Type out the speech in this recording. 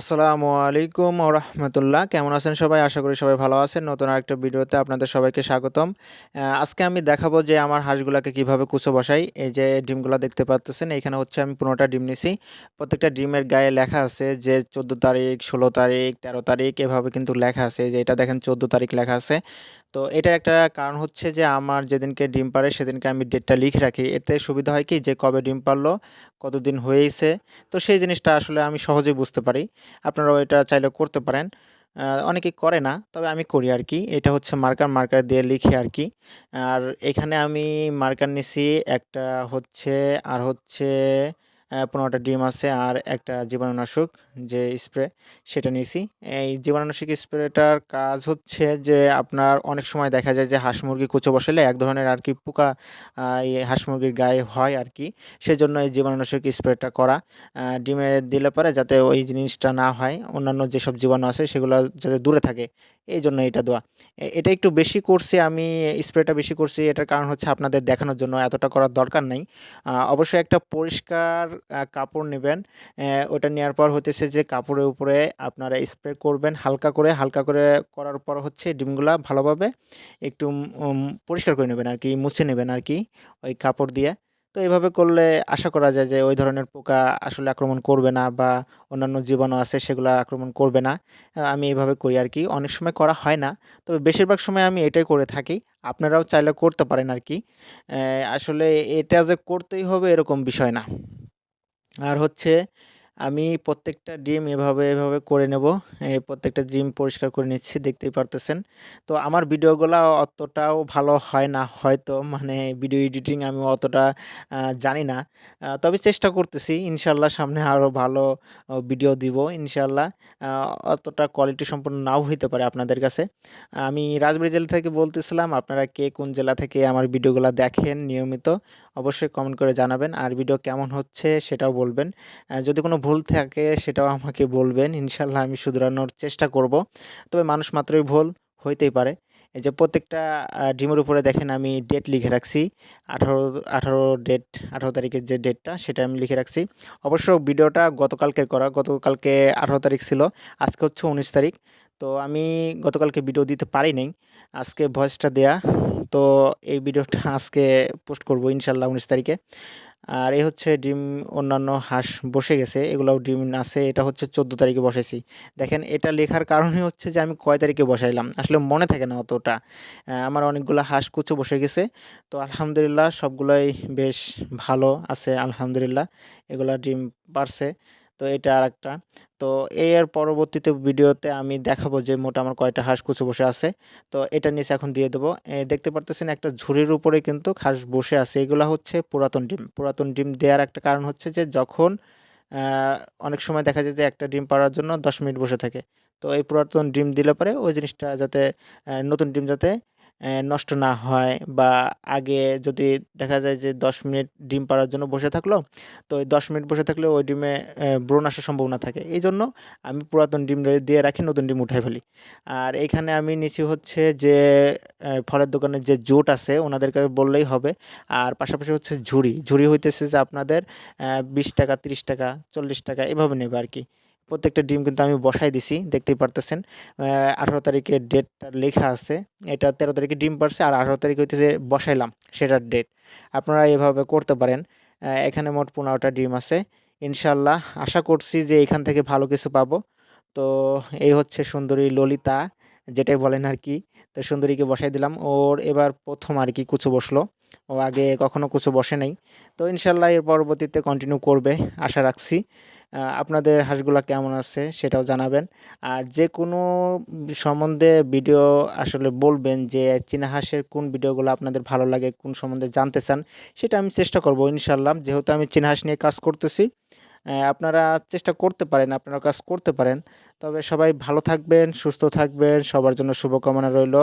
আসসালামু আলাইকুম রহমতুল্লাহ। কেমন আছেন সবাই? আশা করি সবাই ভালো আছেন। নতুন আরেকটা ভিডিওতে আপনাদের সবাইকে স্বাগতম। আজকে আমি দেখাবো যে আমার হাঁসগুলাকে কীভাবে কুচো বসাই। এই যে ডিমগুলো দেখতে পাচ্ছেন এখানে হচ্ছে আমি পনেরোটা ডিম নিছি। প্রত্যেকটা ডিমের গায়ে লেখা আছে যে চোদ্দ তারিখ, ষোলো তারিখ, তেরো তারিখ, এভাবে কিন্তু লেখা আছে। যে এটা দেখেন, চোদ্দ তারিখ লেখা আছে। তো এটার একটা কারণ হচ্ছে যে আমার যেদিনকে ডিম পারে সেদিনকে আমি ডেটটা লিখে রাখি। এতে সুবিধা হয় কি? যে কবে ডিম পারল কতদিন হয়েছে, তো সেই জিনিসটা আসলে আমি সহজেই বুঝতে পারি। আপনারাও এটা চাইলে করতে পারেন। অনেকে করে না, তবে আমি করি আর কি এটা হচ্ছে মার্কার মার্কার দিয়ে লিখি আর কি আর এখানে আমি মার্কার নিছি, একটা হচ্ছে, আর হচ্ছে পনেরোটা ডিম আছে আর একটা জীবাণুনাশক যে স্প্রে, সেটা নিয়েছি। এই জীবাণুনাশক স্প্রেটার কাজ হচ্ছে যে আপনার অনেক সময় দেখা যায় যে হাঁস মুরগি কুচো বসালে এক ধরনের আর কি পোকা এই হাঁস মুরগির গায়ে হয় আর কি। সেজন্য এই জীবাণুনাশক স্প্রেটা করা ডিমে দিলে পরে যাতে ওই জিনিসটা না হয়, অন্যান্য যেসব জীবাণু আছে সেগুলো যাতে দূরে থাকে। এই জন্য এটা দেওয়া এটা একটু বেশি করছি আমি, স্প্রেটা বেশি করছি, এটার কারণ হচ্ছে আপনাদের দেখানোর জন্য এতটা করার দরকার নেই। অবশ্যই একটা পরিষ্কার কাপড় নেবেন। ওটা নেওয়ার পর হতেছে যে কাপড়ের উপরে আপনারা স্প্রে করবেন হালকা করে হালকা করে করার পর হচ্ছে ডিমগুলা ভালোভাবে একটু পরিষ্কার করে নেবেন আর কি, মুছে নেবেন আর কি ওই কাপড় দিয়ে। তো এইভাবে করলে আশা করা যায় যে ওই ধরনের পোকা আসলে আক্রমণ করবে না বা অন্যান্য জীবাণু আছে সেগুলো আক্রমণ করবে না। আমি এইভাবে করি আর কি। অনেক সময় করা হয় না। তবে বেশিরভাগ সময় আমি এটাই করে থাকি। আপনারাও চাইলে করতে পারেন আর কি। আসলে এটা যে করতেই হবে এরকম বিষয় না। আর হচ্ছে আমি প্রত্যেকটা ডিম এভাবে এভাবে করে নেব। এই প্রত্যেকটা ডিম পরিষ্কার করে নিচ্ছি, দেখতেই পারতেছেন। তো আমার ভিডিওগুলো অতটাও ভালো হয় না, হয়তো মানে ভিডিও এডিটিং আমি অতটা জানি না। তবে চেষ্টা করতেছি, ইনশাল্লাহ সামনে আরও ভালো ভিডিও দিব, ইনশাল্লাহ। অতটা কোয়ালিটি সম্পন্ন নাও হইতে পারে আপনাদের কাছে। আমি রাজবাড়ী জেলা থেকে বলতেছিলাম, আপনারা কে কোন জেলা থেকে আমার ভিডিওগুলো দেখেন নিয়মিত, অবশ্যই কমেন্ট করে জানাবেন। আর ভিডিও কেমন হচ্ছে সেটাও বলবেন। যদি কোনো ভুল থাকে সেটাও আমাকে বলবেন, ইনশাল্লাহ আমি শুধরানোর চেষ্টা করব। তবে মানুষ মাত্রই ভুল হইতেই পারে। এই যে প্রত্যেকটা ডিমের উপরে দেখেন আমি ডেট লিখে রাখছি। আঠারো আঠারো ডেট আঠারো তারিখের যে ডেটটা সেটা আমি লিখে রাখছি। অবশ্য ভিডিওটা গতকালকের করা, গতকালকে আঠারো তারিখ ছিল, আজকে হচ্ছে উনিশ তারিখ। তো আমি গতকালকে ভিডিও দিতে পারি নাই, আজকে ভয়েসটা দেয়া। তো এই ভিডিওটা আজকে পোস্ট করব ইনশাল্লাহ উনিশ তারিখে। আর এই হচ্ছে ডিম, অন্যান্য হাঁস বসে গেছে, এগুলাও ডিম আছে, এটা হচ্ছে চোদ্দ তারিখে বসেছি দেখেন, এটা লেখার কারণে হচ্ছে যে আমি কয় তারিখে বসাইলাম, আসলে মনে থাকে না অতটা। আমার অনেকগুলো হাঁস কুচো বসে গেছে, তো আলহামদুলিল্লাহ সবগুলোই বেশ ভালো আছে, আলহামদুলিল্লাহ, এগুলো ডিম পারছে। তো এটা আর একটা তো এর পরবর্তীতে ভিডিওতে আমি দেখাবো যে মোটা আমার কয়টা হাঁস কুচু বসে আছে। তো এটা নিচে এখন দিয়ে দেবো। দেখতে পারতেছেন একটা ঝুড়ির উপরে কিন্তু হাঁস বসে আছে। এগুলো হচ্ছে পুরাতন ডিম। পুরাতন ডিম দেওয়ার একটা কারণ হচ্ছে যে যখন অনেক সময় দেখা যায় যে একটা ডিম পাড়ার জন্য দশ মিনিট বসে থাকে। তো এই পুরাতন ডিম দিলে পরে ওই জিনিসটা যাতে নতুন ডিম যাতে নষ্ট না হয় বা আগে যদি দেখা যায় যে দশ মিনিট ডিম পাড়ার জন্য বসে থাকল, তো ওই দশ মিনিট বসে থাকলে ওই ডিমে ব্রণ আসার সম্ভাবনা থাকে। এই জন্য আমি পুরাতন ডিম দিয়ে রাখি, নতুন ডিম উঠাই ফেলি। আর এইখানে আমি নিচে হচ্ছে যে ফলের দোকানের যে জুট আছে, ওনাদেরকে বললেই হবে। আর পাশাপাশি হচ্ছে ঝুড়ি। ঝুড়ি হইতেছে যে আপনাদের বিশ টাকা, তিরিশ টাকা, চল্লিশ টাকা, এভাবে নেবে আর কি। প্রত্যেকটা ডিম কিন্তু আমি বসাই দিছি, দেখতেই পারতেছেন। আঠারো তারিখে ডেটটা লেখা আছে। এটা তেরো তারিখে ডিম পারছে আর আঠারো তারিখ হইতেছে বসাইলাম সেটার ডেট আপনারা এভাবে করতে পারেন। এখানে মোট পনেরোটা ডিম আছে। ইনশাল্লাহ আশা করছি যে এখান থেকে ভালো কিছু পাবো। তো এই হচ্ছে সুন্দরী ললিতা, যেটাই বলেন আর কি। তো সুন্দরীকে বসাই দিলাম। ওর এবার প্রথম আর কি কুচু বসল। ও আগে কখনো কুচু বসে নাই। তো ইনশাল্লাহ এর পরবর্তীতে কন্টিনিউ করবে, আশা রাখছি। আপনাদের হাঁসগুলা কেমন আছে সেটাও জানাবেন। আর যে কোনো সম্বন্ধে ভিডিও আসলে বলবেন যে চীনা হাঁসের কোন ভিডিওগুলো আপনাদের ভালো লাগে, কোন সম্বন্ধে জানতে চান, সেটা আমি চেষ্টা করব ইনশাল্লাহ যেহেতু আমি চীনা হাঁস নিয়ে কাজ করতেছি আপনারা চেষ্টা করতে পারেন আপনারা কাজ করতে পারেন। তবে সবাই ভালো থাকবেন, সুস্থ থাকবেন, সবার জন্য শুভকামনা রইল।